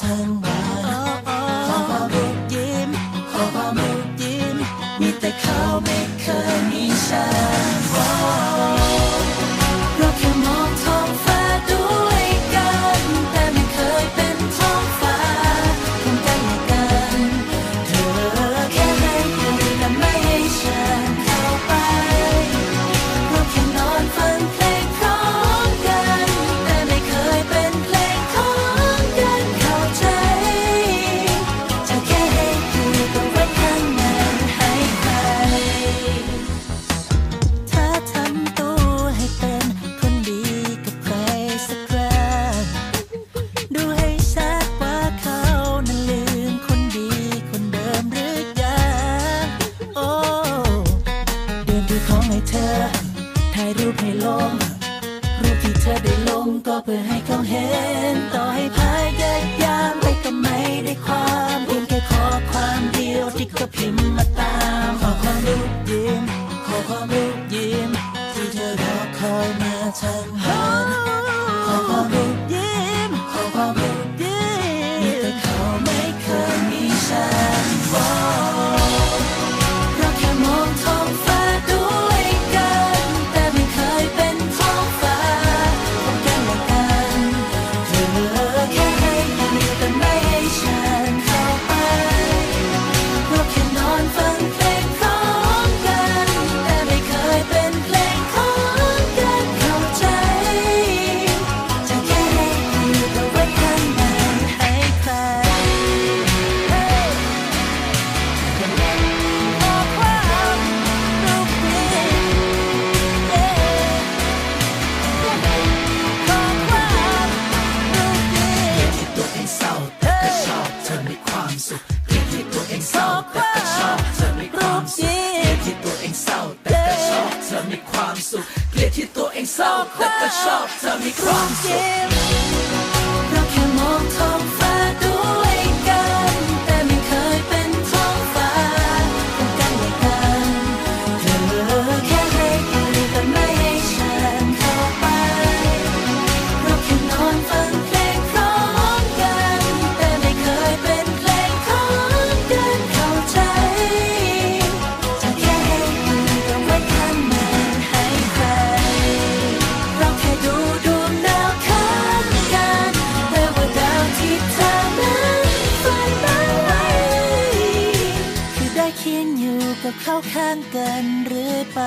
ทั้งวันขอมาบุกยิ้มขอมาบุกยิ้มมีแต่เขาไม่เคยมีฉัน รูปให้ลง รูปที่เธอได้ลงก็เพื่อให้เขาเห็น ต่อให้พายยากยามไปก็ไม่ได้ความเพียงแค่ขอความเดียวที่ก็พิมพ์มาตาม ขอความรูปยิ้มขอความรูปยิ้มที่เธอรอคอยมาทั้งวัน สุข เกลียดที่ตัวเองเศร้า แต่ก็ชอบเธอมีความสุข จะเข้าข้างกันหรือไป